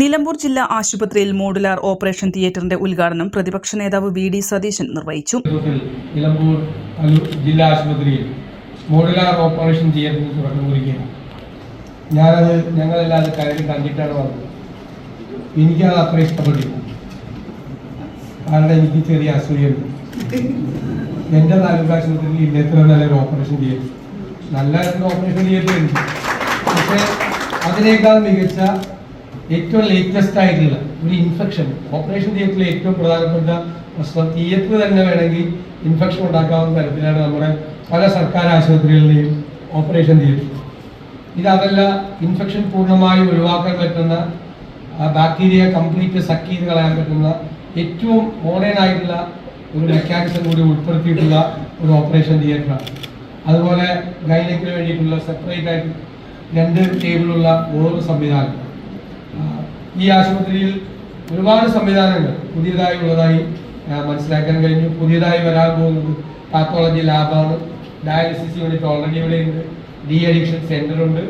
നിലമ്പൂർ ജില്ലാ ആശുപത്രിയിൽ modular operation തിയേറ്ററിന്റെ ഉദ്ഘാടനം പ്രതിപക്ഷ നേതാവ് വി ഡി സതീശൻ നിർവഹിച്ചു. നിലമ്പൂർ ജില്ലാ ആശുപത്രിയിൽ മോഡുലാർ ഓപ്പറേഷൻ തിയേറ്ററിന് തുറന്നു കുറിക്കുകയാണ്. ഞാനത് ഞങ്ങളെല്ലാം അത് കയറി കണ്ടിട്ടാണ് വന്നത്. എനിക്കത് അത്ര ഇഷ്ടപ്പെട്ടില്ല. കാരണം എനിക്ക് ചെറിയ അസൂയുണ്ട് എന്റെ താലൂക്ക് ആശുപത്രിയിൽ ഇല്ല ഇത്ര നല്ലൊരു ഓപ്പറേഷൻ തിയേറ്റർ. നല്ല ഓപ്പറേഷൻ തിയേറ്റർ ഉണ്ട്. പക്ഷേ അതിനേക്കാൾ മികച്ച ഏറ്റവും ലേറ്റസ്റ്റ് ആയിട്ടുള്ള ഒരു ഇൻഫെക്ഷൻ ഓപ്പറേഷൻ തിയേറ്ററിലെ ഏറ്റവും പ്രധാനപ്പെട്ട പ്രശ്നം തിയേറ്റർ തന്നെ വേണമെങ്കിൽ ഇൻഫെക്ഷൻ ഉണ്ടാക്കാവുന്ന തരത്തിലാണ് നമ്മുടെ പല സർക്കാർ ആശുപത്രികളിലെയും ഓപ്പറേഷൻ തിയേറ്റർ ഇത് അതല്ല ഇൻഫെക്ഷൻ പൂർണമായും ഒഴിവാക്കാൻ പറ്റുന്ന ബാക്ടീരിയ കംപ്ലീറ്റ് സക്ക് ചെയ്ത് കളയാൻ പറ്റുന്ന ഏറ്റവും മോഡേൺ ആയിട്ടുള്ള ഒരു മെക്കാനിസം കൂടി ഉൾപ്പെടുത്തിയിട്ടുള്ള ഒരു ഓപ്പറേഷൻ തിയേറ്ററാണ് അതുപോലെ ഗൈനക്കിന് വേണ്ടിയിട്ടുള്ള സെപ്പറേറ്റ് ആയിട്ട് രണ്ട് ടേബിളുള്ള ഓരോ സംവിധാനം ഈ ആശുപത്രിയിൽ ഒരുപാട് സംവിധാനങ്ങൾ പുതിയതായി ഉള്ളതായി മനസ്സിലാക്കാൻ കഴിഞ്ഞു. പുതിയതായി വരാൻ പോകുന്നത് പാത്തോളജി ലാബാണ് ഡയാലിസിസ് യൂണിറ്റ് ഓൾറെഡി ഇവിടെ ഉണ്ട്. ഡി അഡിക്ഷൻ സെന്റർ ഉണ്ട്.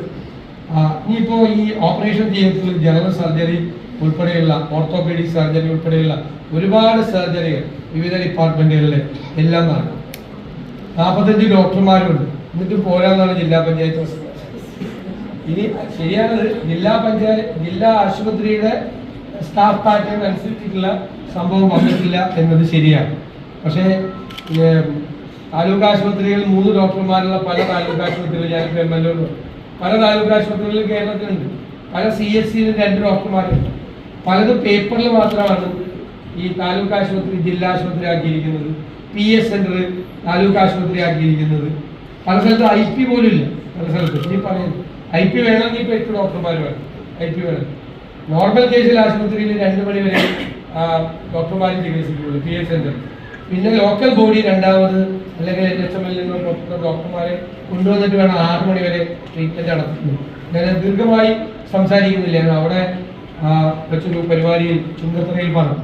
ഇനിയിപ്പോ ഈ ഓപ്പറേഷൻ തിയേറ്ററിൽ ജനറൽ സർജറി ഉൾപ്പെടെയുള്ള ഓർത്തോപീഡിക് സർജറി ഉൾപ്പെടെയുള്ള ഒരുപാട് സർജറികൾ വിവിധ ഡിപ്പാർട്ട്മെന്റുകളിലെ എല്ലാം നടക്കും. നാൽപ്പത്തഞ്ച് ഡോക്ടർമാരുണ്ട് എന്നിട്ട് പോരാന്നാണ് ജില്ലാ പഞ്ചായത്ത് ഇനി ശരിയാണത് ജില്ലാ പഞ്ചായത്ത് ജില്ലാ ആശുപത്രിയുടെ സ്റ്റാഫ് പാറ്റേൺ അനുസരിച്ചിട്ടുള്ള സംഭവം വന്നിട്ടില്ല എന്നത് ശരിയാണ്. പക്ഷേ താലൂക്ക് ആശുപത്രികളിൽ മൂന്ന് ഡോക്ടർമാരുള്ള പല താലൂക്ക് ആശുപത്രികൾ ഞാൻ എം എൽ എ പല താലൂക്ക് ആശുപത്രികളിൽ കേരളത്തിലുണ്ട്. പല സി എസ് സിയിലും രണ്ട് ഡോക്ടർമാരുണ്ട്. പലതും പേപ്പറിൽ മാത്രമാണ് ഈ താലൂക്ക് ആശുപത്രി ജില്ലാ ആശുപത്രി ആക്കിയിരിക്കുന്നത്. പി എസ് സെന്റർ താലൂക്ക് ആശുപത്രി ആക്കിയിരിക്കുന്നത്. പല സ്ഥലത്ത് ഐ പി പോലും ഇല്ല. പല സ്ഥലത്ത്. ഈ പറയുന്നത് ഐ പി വേണമെങ്കിൽ ഇപ്പൊ എട്ട് ഡോക്ടർമാർ വേണം ഐ പി വേണം. നോർമൽ കേസിൽ ആശുപത്രിയിൽ രണ്ട് മണി വരെ ഡോക്ടർമാർ ചികിത്സിക്കുള്ളൂ പി എസ് സെന്റർ. പിന്നെ ലോക്കൽ ബോഡി രണ്ടാമത് അല്ലെങ്കിൽ എൻ എച്ച് എം എൽ ഡോക്ടർമാരെ കൊണ്ടുവന്നിട്ട് വേണം ആറ് മണി വരെ ട്രീറ്റ്മെന്റ് നടത്തുന്നത്. ഞാൻ ദീർഘമായി സംസാരിക്കുന്നില്ല. അവിടെ വെച്ചൊരു പരിപാടിയിൽ ചുങ്കത്തറയിൽ പറഞ്ഞു.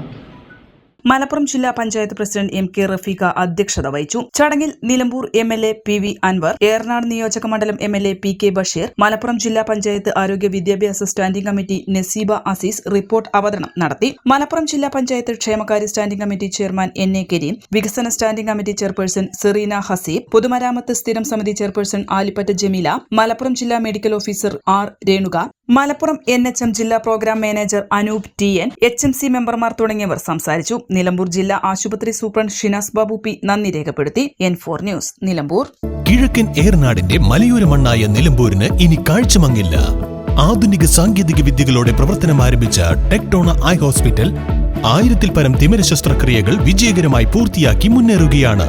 മലപ്പുറം ജില്ലാ panchayat president M K Rafeeqa അധ്യക്ഷത വഹിച്ചു. ചടങ്ങിൽ Nilambur M L A P V Anvar Eranad നിയോജക മണ്ഡലം M L A P K Basheer Malappuram ജില്ലാ പഞ്ചായത്ത് ആരോഗ്യ വിദ്യാഭ്യാസ standing committee Naseeba Azeez report അവതരണം നടത്തി. മലപ്പുറം ജില്ലാ പഞ്ചായത്ത് ക്ഷേമകാര്യ standing committee chairman N A Kareem വികസന standing committee chairperson Sereena Haseeb പൊതുമരാമത്ത് സ്ഥിരം സമിതി ചെയർപേഴ്സൺ ആലിപ്പറ്റ ജമീല മലപ്പുറം ജില്ലാ medical officer R Renuka Malappuram N H M ജില്ലാ programme manager Anoop T N H M C മെമ്പർമാർ തുടങ്ങിയവർ സംസാരിച്ചു. നിലമ്പൂർ ജില്ലാ ആശുപത്രി സൂപ്രണ്ട് ഷിനാസ് ബാബു പി നന്ദി രേഖപ്പെടുത്തി. N four news Nilambur. കിഴക്കൻ ഏറനാടിന്റെ മലയോര മണ്ണായ നിലമ്പൂരിന് ഇനി കാഴ്ചമങ്ങില്ല. ആധുനിക സാങ്കേതിക വിദ്യകളോടെ പ്രവർത്തനം ആരംഭിച്ച ടെക്ടോണ ഐ ഹോസ്പിറ്റൽ ആയിരത്തിൽ പരം തിമിര ശസ്ത്രക്രിയകൾ വിജയകരമായി പൂർത്തിയാക്കി മുന്നേറുകയാണ്.